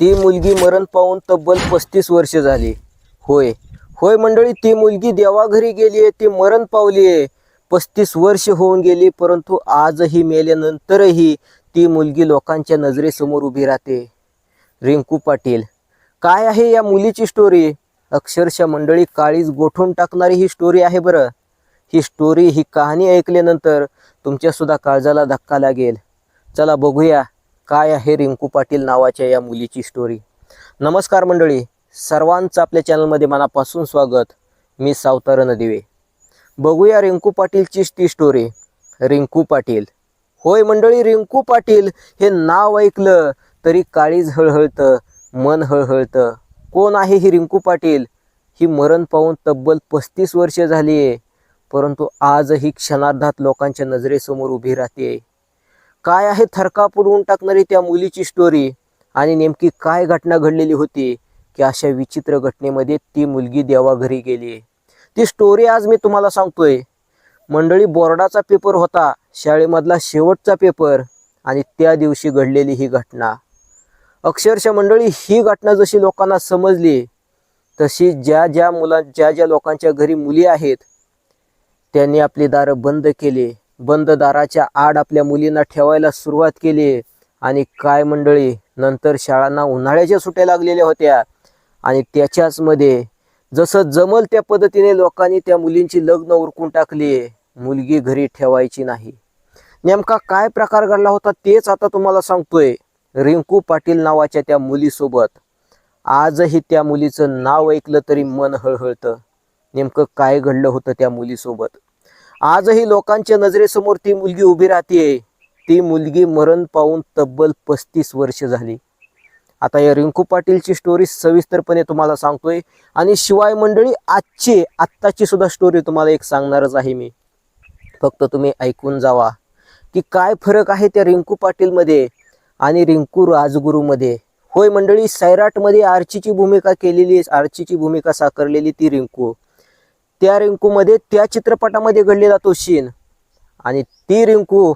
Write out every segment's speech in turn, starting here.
ती मुलगी मरण पावून तब्बल पस्तीस वर्ष झाली. होय. होय मंडळी ती मुलगी देवाघरी गेली आहे ती मरण पावली आहे. पस्तीस वर्ष होऊन गेली परंतु आजही मेल्यानंतरही ती मुलगी लोकांच्या नजरेसमोर उभी राहते. रिंकू पाटील काय आहे या मुलीची स्टोरी अक्षरशः मंडळी काळीच गोठून टाकणारी ही स्टोरी आहे बरं. ही स्टोरी ही कहाणी ऐकल्यानंतर तुमच्यासुद्धा काळजाला धक्का लागेल. चला बघूया. काय आहे रिंकू पाटील नावाच्या या मुलीची स्टोरी नमस्कार मंडळी सर्वांचं आपल्या चॅनलमध्ये मनापासून स्वागत. मी सावतार नदिवे. बघूया रिंकू पाटीलची ती स्टोरी रिंकू पाटील. होय मंडळी रिंकू पाटील हे नाव ऐकलं तरी काळीज हळहळतं मन हळहळतं. कोण आहे ही रिंकू पाटील? ही मरण पाहून तब्बल पस्तीस वर्षे झाली आहे परंतु आजही क्षणार्धात लोकांच्या नजरेसमोर उभी राहते काय आहे थरकाप उडवून टाकणारी त्या मुलीची स्टोरी आणि नेमकी काय घटना घडलेली होती? की अशा विचित्र घटनेमध्ये ती मुलगी देवाघरी गेली. ती स्टोरी आज मी तुम्हाला सांगतोय. मंडळी बोर्डाचा पेपर होता. शाळेमधला शेवटचा पेपर आणि त्या दिवशी घडलेली ही घटना. अक्षरशः मंडळी ही घटना जशी लोकांना समजली तशी ज्या ज्या मुला ज्या ज्या लोकांच्या घरी मुली आहेत त्यांनी आपली दारं बंद केली. बंद दाराच्या आड आपल्या मुलींना ठेवायला सुरुवात केली. आणि काय मंडळी नंतर शाळांना उन्हाळ्याच्या सुट्या लागलेल्या होत्या. आणि त्याच्याच मध्ये जसं जमल त्या पद्धतीने लोकांनी त्या मुलींची लग्न उरकून टाकली. मुलगी घरी ठेवायची नाही. नेमका काय प्रकार घडला होता तेच आता तुम्हाला सांगतोय. रिंकू पाटील नावाच्या त्या मुलीसोबत. आजही त्या मुलीचं नाव ऐकलं तरी मन हळहळतं. नेमकं काय घडलं होतं त्या मुलीसोबत? आजही लोकांच्या नजरेसमोर ती मुलगी उभी राहते ती मुलगी मरण पावून तब्बल पस्तीस वर्ष झाली. आता या रिंकू पाटीलची स्टोरी सविस्तरपणे तुम्हाला सांगतोय. आणि शिवाय मंडळी आजची आत्ताची सुद्धा स्टोरी तुम्हाला एक सांगणारच आहे मी. फक्त तुम्ही ऐकून जावा की काय फरक आहे त्या रिंकू पाटीलमध्ये आणि रिंकू राजगुरूमध्ये. होय मंडळी सैराटमध्ये आर्चीची भूमिका केलेली आर्चीची भूमिका साकारलेली ती रिंकू. त्या रिंकूमध्ये त्या चित्रपटामध्ये घडलेला तो शीन आणि ती रिंकू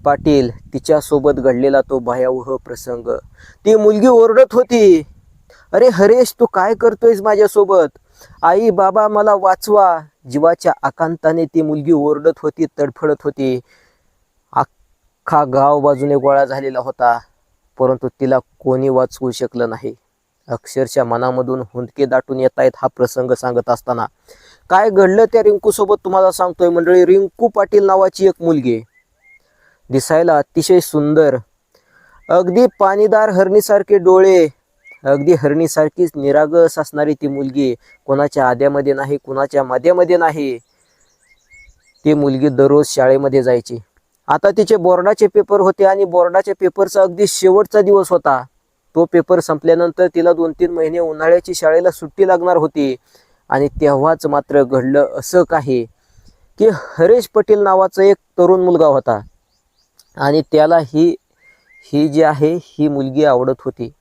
पाटील तिच्यासोबत घडलेला तो भयावह प्रसंग. ती मुलगी ओरडत होती अरे हरेश तू काय करतोयस माझ्यासोबत? आई बाबा मला वाचवा. जीवाच्या आकांताने ती मुलगी ओरडत होती तडफडत होती. अख्खा गाव बाजूने गोळा झालेला होता परंतु तिला कोणी वाचवू शकलं नाही. अक्षरशः मनामधून हुंदके दाटून येत आहेत हा प्रसंग सांगत असताना. काय घडलं त्या रिंकूसोबत तुम्हाला सांगतोय मंडळी. रिंकू पाटील नावाची एक मुलगी दिसायला अतिशय सुंदर. अगदी पाणीदार हरणीसारखे डोळे. अगदी हरणीसारखीच निरागस असणारी ती मुलगी कोणाच्या आद्यामध्ये नाही कुणाच्या माद्यामध्ये नाही. ती मुलगी दररोज शाळेमध्ये जायची. आता तिचे बोर्डाचे पेपर होते आणि बोर्डाच्या पेपरचा अगदी शेवटचा दिवस होता. तो पेपर संपल्यानंतर तिला दोन तीन महिने उन्हाळ्याची शाळेला सुट्टी लागणार होती. आणि तेव्हाच मात्र घडलं असं काही की हरेश पटेल नावाचा एक तरुण मुलगा होता. आणि त्याला ही ही जी आहे ही मुलगी आवडत होती.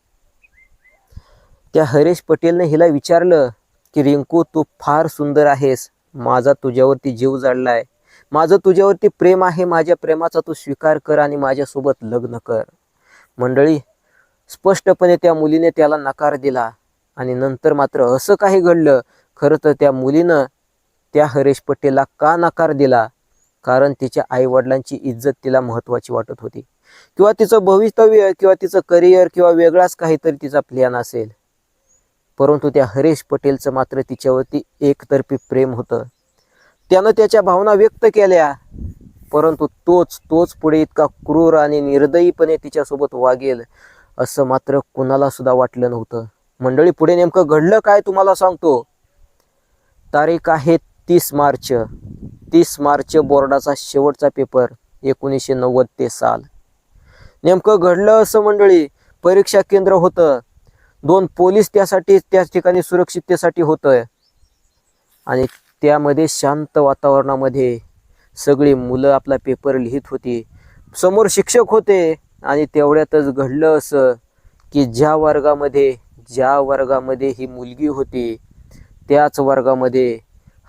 त्या हरेश पटेलने हिला विचारलं की रिंकू तू फार सुंदर आहेस. माझा तुझ्यावरती जीव जाडलाय माझं तुझ्यावरती प्रेम आहे. माझ्या प्रेमाचा तू स्वीकार कर आणि माझ्यासोबत लग्न कर. मंडळी स्पष्टपणे त्या मुलीने त्याला नकार दिला. आणि नंतर मात्र असं काही घडलं खरं तर त्या मुलीनं त्या हरेश पटेलला का नकार दिला? कारण तिच्या आईवडिलांची इज्जत तिला महत्त्वाची वाटत होती. किंवा तिचं भवितव्य किंवा तिचं करिअर किंवा वेगळाच काहीतरी तिचा प्लॅन असेल. परंतु त्या हरेश पटेलचं मात्र तिच्यावरती एकतर्फी प्रेम होतं. त्यानं त्याच्या भावना व्यक्त केल्या. परंतु तोच तोच पुढे इतका क्रूर आणि निर्दयीपणे तिच्यासोबत वागेल असं मात्र कुणाला सुद्धा वाटलं नव्हतं. मंडळी पुढे नेमकं घडलं काय तुम्हाला सांगतो? तारीख आहे तीस मार्च. तीस मार्च बोर्डाचा शेवटचा पेपर एकोणीसशे नव्वद ते साल. नेमकं घडलं असं मंडळी परीक्षा केंद्र होतं. दोन पोलीस त्यासाठी त्याच ठिकाणी सुरक्षिततेसाठी होतं आणि त्यामध्ये शांत वातावरणामध्ये सगळी मुलं आपला पेपर लिहित होती. समोर शिक्षक होते आणि तेवढ्यातच घडलं असं की ज्या वर्गामध्ये ज्या वर्गामध्ये ही मुलगी होती त्याच वर्गामध्ये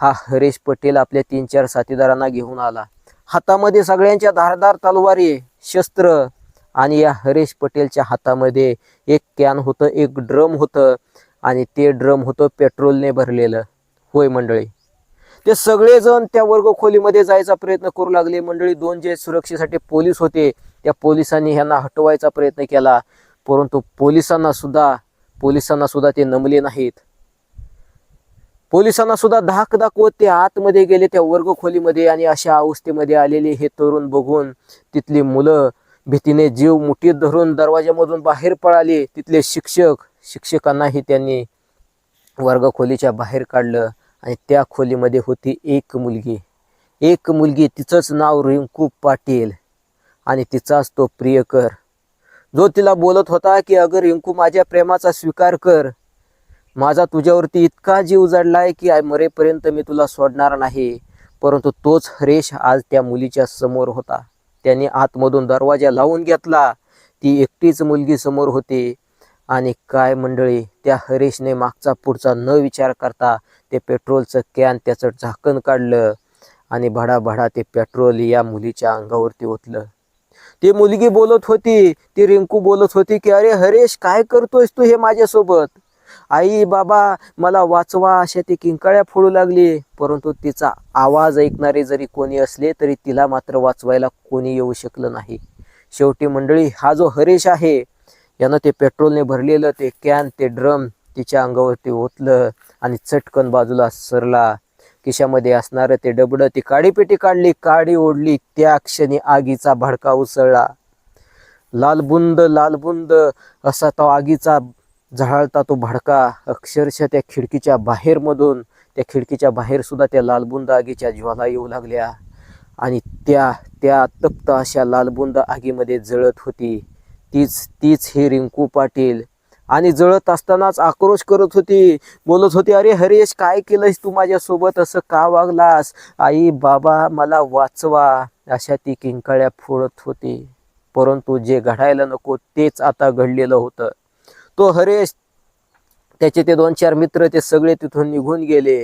हा हरेश पटेल आपल्या तीन चार साथीदारांना घेऊन आला. हातामध्ये सगळ्यांच्या धारदार तलवारी शस्त्र. आणि या हरेश पटेलच्या हातामध्ये एक कॅन होतं एक ड्रम होतं. आणि ते ड्रम होतं पेट्रोलने भरलेलं. होय मंडळी. ते सगळेजण त्या वर्ग खोलीमध्ये जायचा प्रयत्न करू लागले. मंडळी दोन जे सुरक्षेसाठी पोलीस होते त्या पोलिसांनी ह्यांना हटवायचा प्रयत्न केला. परंतु पोलिसांना सुद्धा पोलिसांना सुद्धा ते नमले नाहीत. पोलिसांना सुद्धा धाक दाखवत ते आतमध्ये गेले त्या वर्ग खोलीमध्ये आणि अशा अवस्थेमध्ये आलेले हे तरुण बघून तिथली मुलं भीतीने जीव मुठीत धरून दरवाजामधून बाहेर पळाले. तिथले शिक्षक शिक्षकांनाही त्यांनी वर्ग खोलीच्या बाहेर काढलं आणि त्या खोलीमध्ये होती एक मुलगी. एक मुलगी तिचंच नाव रिंकू पाटील आणि तिचाच तो प्रियकर. जो तिला बोलत होता की अगर रिंकू माझ्या प्रेमाचा स्वीकार कर. माझा तुझ्यावरती इतका जीव जडलाय की आय मरेपर्यंत मी तुला सोडणार नाही. परंतु तोच हरेश आज त्या मुलीच्या समोर होता. त्याने आतमधून दरवाजा लावून घेतला. ती एकटीच मुलगी समोर होती. आणि काय मंडळी त्या हरेशने मागचा पुढचा न विचार करता ते पेट्रोलचं कॅन त्याचं झाकण काढलं आणि भडाभडा ते पेट्रोल या मुलीच्या अंगावरती ओतलं. ती मुलगी बोलत होती ती रिंकू बोलत होती की अरे हरेश काय करतोयस तू हे माझ्यासोबत? आई बाबा मला वाचवा. अशा ती किंकाळ्या फोडू लागली. परंतु तिचा आवाज ऐकणारे जरी कोणी असले तरी तिला मात्र वाचवायला कोणी येऊ शकलं नाही. शेवटी मंडळी हा जो हरेश आहे यानं ते पेट्रोलने भरलेलं ते कॅन ते ड्रम तिच्या अंगावरती ओतलं आणि चटकन बाजूला सरला. खिशामध्ये असणारं ते डबडं ती काडीपेटी काढली काडी ओढली त्या क्षणी आगीचा भडका उसळला. लालबुंद लालबुंद असा तो आगीचा झळाळता तो भडका अक्षरशः त्या खिडकीच्या बाहेरमधून त्या खिडकीच्या बाहेरसुद्धा त्या लालबुंद आगीच्या ज्वाला येऊ लागल्या. आणि त्या त्या तप्त अशा लालबुंद आगीमध्ये जळत होती. तीच तीच ही रिंकू पाटील. आणि जळत असतानाच आक्रोश करत होती. बोलत होती अरे हरेश काय केलंस तू माझ्यासोबत? असं का वागलास? आई बाबा मला वाचवा. अशा ती किंकाळ्या फोडत होती. परंतु जे घडायला नको तेच आता घडलेलं होतं. तो हरेश त्याचे ते दोन चार मित्र ते सगळे तिथून निघून गेले.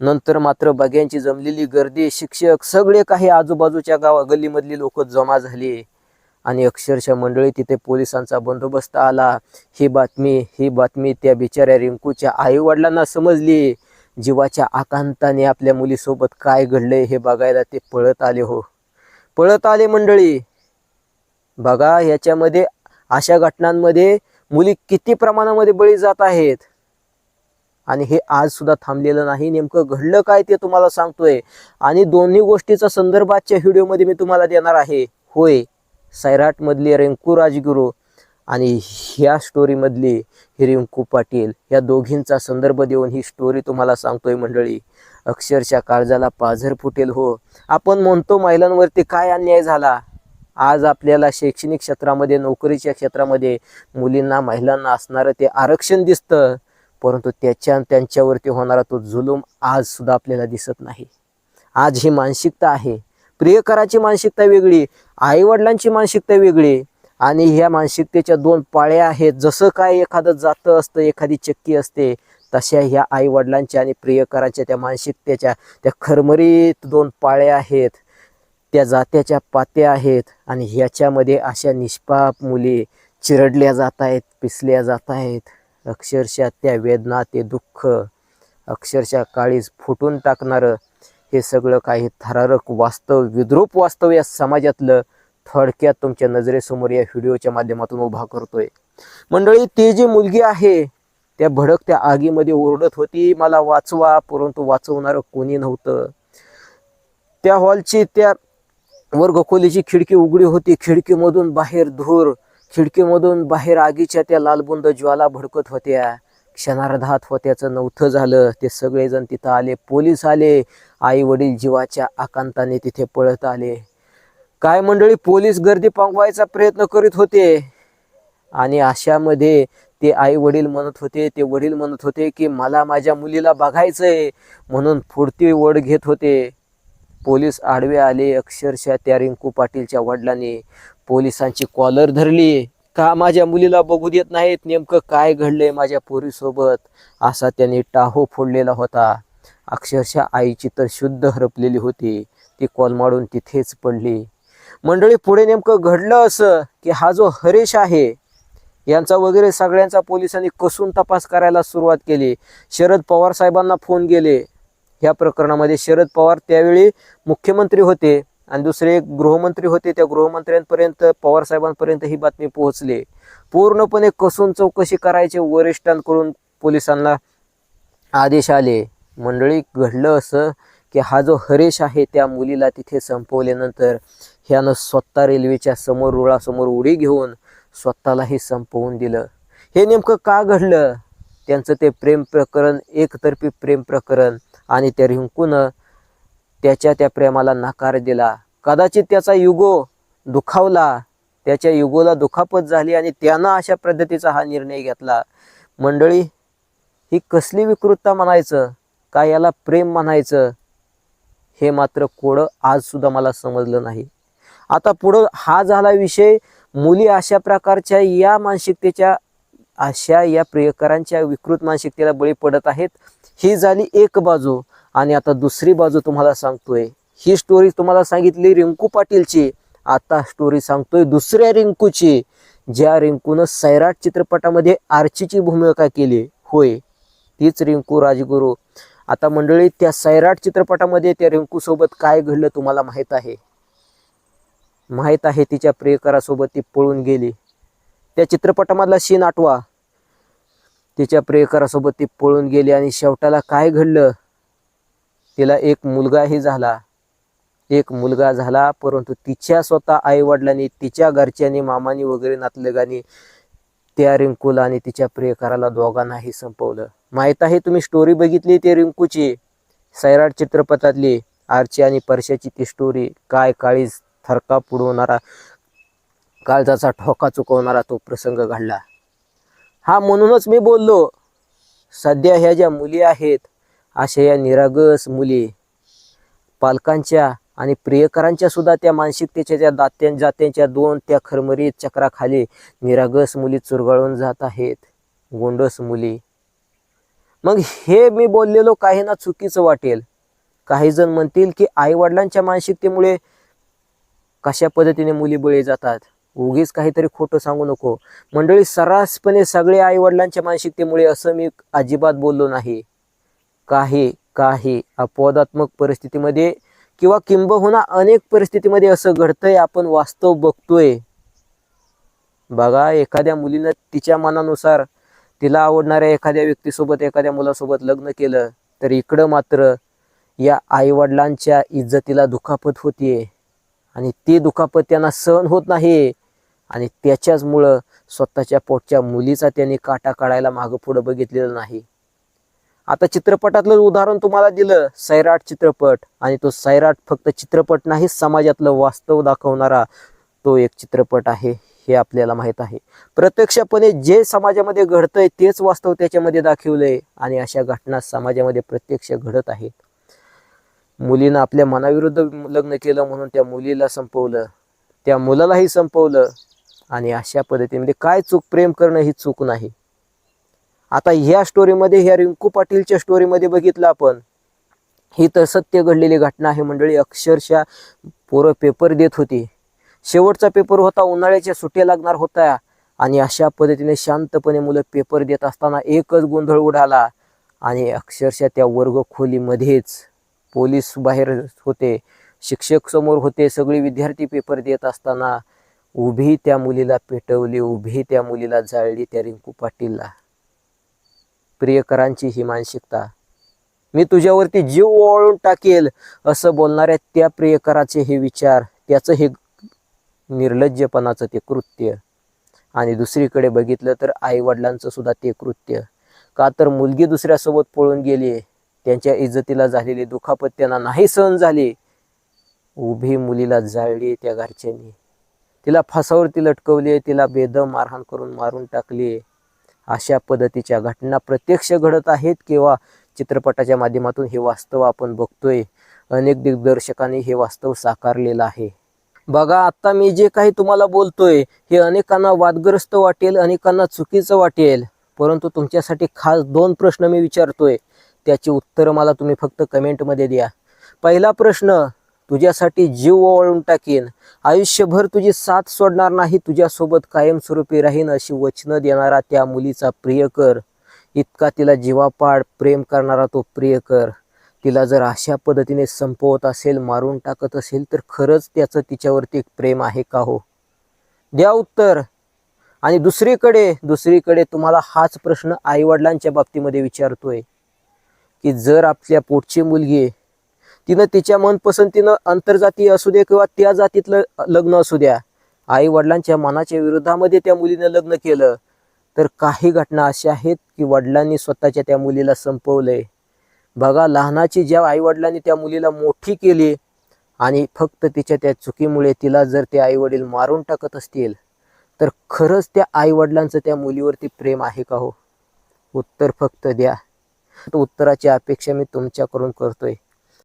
नंतर मात्र बघ्यांची जमलेली गर्दी शिक्षक सगळे काही आजूबाजूच्या गावा गल्लीमधली लोक जमा झाली. आणि अक्षरशः मंडळी तिथे पोलिसांचा बंदोबस्त आला. ही बातमी ही बातमी त्या बिचाऱ्या रिंकूच्या आईवडिलांना समजली. जीवाच्या आकांताने आपल्या मुलीसोबत काय घडलंय हे बघायला ते पळत आले हो. पळत आले मंडळी. बघा याच्यामध्ये अशा घटनांमध्ये मुली किती प्रमाणामध्ये बळी जात आहेत? आणि हे आज सुद्धा थांबलेलं नाही. नेमकं घडलं काय ते तुम्हाला सांगतोय. आणि दोन्ही गोष्टीचा संदर्भ आजच्या व्हिडिओमध्ये मी तुम्हाला देणार आहे. होय सैराटमधली रिंकू राजगुरू आणि ह्या स्टोरीमधली ही रिंकू पाटील. या दोघींचा संदर्भ देऊन ही स्टोरी तुम्हाला सांगतोय मंडळी. अक्षरशः काळजाला पाझर फुटेल हो. आपण म्हणतो महिलांवरती काय अन्याय झाला? आज आपल्याला शैक्षणिक क्षेत्रामध्ये नोकरीच्या क्षेत्रामध्ये मुलींना महिलांना असणारं ते आरक्षण दिसतं परंतु त्याच्या त्यांच्यावरती होणारा तो जुलूम आज सुद्धा आपल्याला दिसत नाही. आज ही मानसिकता आहे. प्रियकराची मानसिकता वेगळी आईवडिलांची मानसिकता वेगळी आणि ह्या मानसिकतेच्या दोन पाळ्या आहेत. जसं काय एखादं जातं असतं एखादी चक्की असते तशा ह्या आईवडिलांच्या आणि प्रियकराच्या त्या मानसिकतेच्या त्या खरमरीत दोन पाळ्या आहेत. त्या जात्याच्या पात्या आहेत आणि ह्याच्यामध्ये अशा निष्पाप मुली चिरडल्या जात आहेत पिसल्या जात आहेत. अक्षरशः त्या वेदना ते दुःख अक्षरशः काळीज फुटून टाकणारं हे सगळं काही थरारक वास्तव विद्रूप वास्तव या समाजातलं थोडक्यात तुमच्या नजरेसमोर या व्हिडिओच्या माध्यमातून उभा करतोय. मंडळी ती जी मुलगी आहे त्या भडकत्या आगीमध्ये ओरडत होती मला वाचवा परंतु वाचवणारं कोणी नव्हतं. त्या हॉलची त्या वर्गखोलीची खिडकी उघडी होती. खिडकीमधून बाहेर धूर खिडकीमधून बाहेर आगीच्या त्या लालबुंद ज्वाला भडकत होत्या. क्षणार्धात होत्याचं नव्हतं झालं. ते सगळेजण तिथं आले. पोलीस आले. आई वडील जीवाच्या आकांताने तिथे पळत आले. काय मंडळी पोलीस गर्दी पांगवायचा प्रयत्न करीत होते. आणि अशामध्ये ते आई वडील म्हणत होते ते वडील म्हणत होते की मला माझ्या मुलीला बघायचंय. म्हणून फुडती वड घेत होते. पोलीस आडवे आले. अक्षरशः त्या रिंकू पाटीलच्या वडिलांनी पोलिसांची कॉलर धरली. का माझ्या मुलीला बघू देत नाहीत? नेमकं काय घडलंय माझ्या पोरीसोबत? असा त्यांनी टाहो फोडलेला होता. अक्षरशः आईची तर शुद्ध हरपलेली होती. ती कॉल माडून तिथेच पडली. मंडळी पुढे नेमकं घडलं असं की हा जो हरेश आहे यांचा वगैरे सगळ्यांचा पोलिसांनी कसून तपास करायला सुरुवात केली. शरद पवार साहेबांना फोन गेले. ह्या प्रकरणामध्ये शरद पवार त्यावेळी मुख्यमंत्री होते आणि दुसरे एक गृहमंत्री होते. त्या गृहमंत्र्यांपर्यंत पवार साहेबांपर्यंत ही बातमी पोहोचली. पूर्णपणे कसून चौकशी करायचे वरिष्ठांकडून पोलिसांना आदेश आले. मंडळी घडलं असं की हा जो हरेश आहे त्या मुलीला तिथे संपवल्यानंतर ह्यानं स्वतः रेल्वेच्या समोर रुळासमोर उडी घेऊन स्वतःलाही संपवून दिलं. हे नेमकं का घडलं? त्यांचं ते प्रेम प्रकरण एकतर्फी प्रेम प्रकरण आणि त्या रिंकून त्याच्या त्या प्रेमाला नकार दिला. कदाचित त्याचा युगो दुखावला. त्याच्या युगोला दुखापत झाली आणि त्यानं अशा पद्धतीचा हा निर्णय घेतला. मंडळी ही कसली विकृतता म्हणायचं? का याला प्रेम म्हणायचं? हे मात्र कोडं आजसुद्धा मला समजलं नाही. आता पुढं हा झाला विषय. मुली अशा प्रकारच्या या मानसिकतेच्या अशा या प्रियकरांच्या विकृत मानसिकतेला बळी पडत आहेत. ही झाली एक बाजू. आणि आता दुसरी बाजू तुम्हाला सांगतोय. ही स्टोरी तुम्हाला सांगितली रिंकू पाटीलची. आता स्टोरी सांगतोय दुसऱ्या रिंकूची. ज्या रिंकूनं सैराट चित्रपटामध्ये आर्चीची भूमिका केली. होय तीच रिंकू राजगुरू. आता मंडळी त्या सैराट चित्रपटामध्ये त्या रिंकूसोबत काय घडलं तुम्हाला माहीत आहे? माहीत आहे तिच्या प्रियकरासोबत ती पळून गेली. त्या चित्रपटामधला सीन आठवा. तिच्या प्रियकरासोबत ती पळून गेली आणि शेवटाला काय घडलं? तिला एक मुलगाही झाला. एक मुलगा झाला परंतु तिच्या स्वतः आईवडिलांनी तिच्या घरच्यांनी मामानी वगैरे नातलगानी त्या रिंकूला आणि तिच्या प्रियकराला दोघांनाही संपवलं. माहीत आहे तुम्ही स्टोरी बघितली ती रिंकूची? सैराट चित्रपटातली आरची आणि परशाची ती स्टोरी काय काळीज थरका पुडवणारा काळजाचा ठोका चुकवणारा तो प्रसंग घडला. हा म्हणूनच मी बोललो सध्या ह्या ज्या मुली आहेत अशा या निरागस मुली पालकांच्या आणि प्रियकरांच्या सुद्धा त्या मानसिकतेच्या त्या दात्या जात्यांच्या दोन त्या खरमरीत चक्राखाली निरागस मुली चुरगळून जात आहेत गोंडस मुली. मग हे मी बोललेलो काही ना चुकीचं वाटेल. काही जण म्हणतील की आईवडिलांच्या मानसिकतेमुळे कशा पद्धतीने मुली बळी जातात? उगीच काहीतरी खोटं सांगू नको. मंडळी सर्रासपणे सगळे आईवडिलांच्या मानसिकतेमुळे असं मी अजिबात बोललो नाही. काही काही अपवादात्मक परिस्थितीमध्ये किंवा किंबहुना अनेक परिस्थितीमध्ये असं घडतंय आपण वास्तव बघतोय. बघा एखाद्या मुलीनं तिच्या मनानुसार तिला आवडणाऱ्या एखाद्या व्यक्तीसोबत एखाद्या मुलासोबत लग्न केलं तर इकडं मात्र या आईवडिलांच्या इज्जतीला दुखापत होतीये. आणि ती दुखापत त्यांना सहन होत नाही. आणि त्याच्याचमुळं स्वतःच्या पोटच्या मुलीचा त्यांनी काटा काढायला मागं पुढं बघितलेलं नाही. आता चित्रपटातलं उदाहरण तुम्हाला दिलं सैराट चित्रपट. आणि तो सैराट फक्त चित्रपट नाही समाजातलं वास्तव दाखवणारा तो एक चित्रपट आहे हे आपल्याला माहीत आहे. प्रत्यक्षपणे जे समाजामध्ये घडतंय तेच वास्तव त्याच्यामध्ये दाखवलंय. आणि अशा घटना समाजामध्ये प्रत्यक्ष घडत आहेत. मुलीनं आपल्या मनाविरुद्ध लग्न केलं म्हणून त्या मुलीला संपवलं. त्या मुलालाही संपवलं. आणि अशा पद्धतीमध्ये काय चूक प्रेम करणं ही चूक नाही. आता ह्या स्टोरीमध्ये ह्या रिंकू पाटीलच्या स्टोरीमध्ये बघितलं आपण ही तर सत्य घडलेली घटना आहे मंडळी. अक्षरशः पोरं पेपर देत होती. शेवटचा पेपर होता उन्हाळ्याच्या सुट्ट्या लागणार होत्या. आणि अशा पद्धतीने शांतपणे मुलं पेपर देत असताना एकच गोंधळ उडाला. आणि अक्षरशः त्या वर्ग खोलीमध्येच पोलीस बाहेर होते शिक्षक समोर होते सगळे विद्यार्थी पेपर देत असताना. उभी त्या मुलीला पेटवली उभी त्या मुलीला जाळली त्या रिंकू पाटीलला. प्रियकरांची ही मानसिकता मी तुझ्यावरती जीव ओळून टाकेल असं बोलणाऱ्या त्या प्रियकराचे हे विचार त्याचं हे निर्लज्जपणाचं ते कृत्य. आणि दुसरीकडे बघितलं तर आई वडिलांचं सुद्धा ते कृत्य. का तर मुलगी दुसऱ्यासोबत पळून गेली त्यांच्या इज्जतीला झालेली दुखापत त्यांना नाही सहन झाली. उभी मुलीला जाळली त्या घरच्यांनी. तिला फासावरती लटकवली आहे तिला बेदम मारहाण करून मारून टाकली आहे अशा पद्धतीच्या घटना प्रत्यक्ष घडत आहेत किंवा चित्रपटाच्या माध्यमातून हे वास्तव आपण बघतोय. अनेक दिग्दर्शकांनी हे वास्तव साकारलेलं आहे. बघा आत्ता मी जे काही तुम्हाला बोलतोय हे अनेकांना वादग्रस्त वाटेल अनेकांना चुकीचं वाटेल. परंतु तुमच्यासाठी खास दोन प्रश्न मी विचारतोय. त्याची उत्तरं मला तुम्ही फक्त कमेंटमध्ये द्या. पहिला प्रश्न तुझ्यासाठी जीव ओवाळून टाकेन. आयुष्यभर तुझी साथ सोडणार नाही तुझ्यासोबत कायमस्वरूपी राहीन अशी वचनं देणारा त्या मुलीचा प्रियकर इतका तिला जीवापाड प्रेम करणारा तो प्रियकर तिला जर अशा पद्धतीने संपवत असेल मारून टाकत असेल तर खरंच त्याचं तिच्यावरती एक प्रेम आहे का हो? द्या उत्तर. आणि दुसरीकडे दुसरीकडे तुम्हाला हाच प्रश्न आईवडिलांच्या बाबतीमध्ये विचारतोय की जर आपल्या पोटची मुलगी तिनं तिच्या मनपसंतीनं आंतरजातीय असू दे किंवा त्या जातीतलं लग्न असू द्या आई वडिलांच्या मनाच्या विरोधामध्ये त्या मुलीनं लग्न केलं. तर काही घटना अशा आहेत की वडिलांनी स्वतःच्या त्या मुलीला संपवलंय. बघा लहानाची ज्या आईवडिलांनी त्या मुलीला मोठी केली आणि फक्त तिच्या त्या चुकीमुळे तिला जर ते आईवडील मारून टाकत असतील तर खरंच त्या आईवडिलांचं त्या मुलीवरती प्रेम आहे का हो? उत्तर फक्त द्या. उत्तराची अपेक्षा मी तुमच्याकडून करतोय.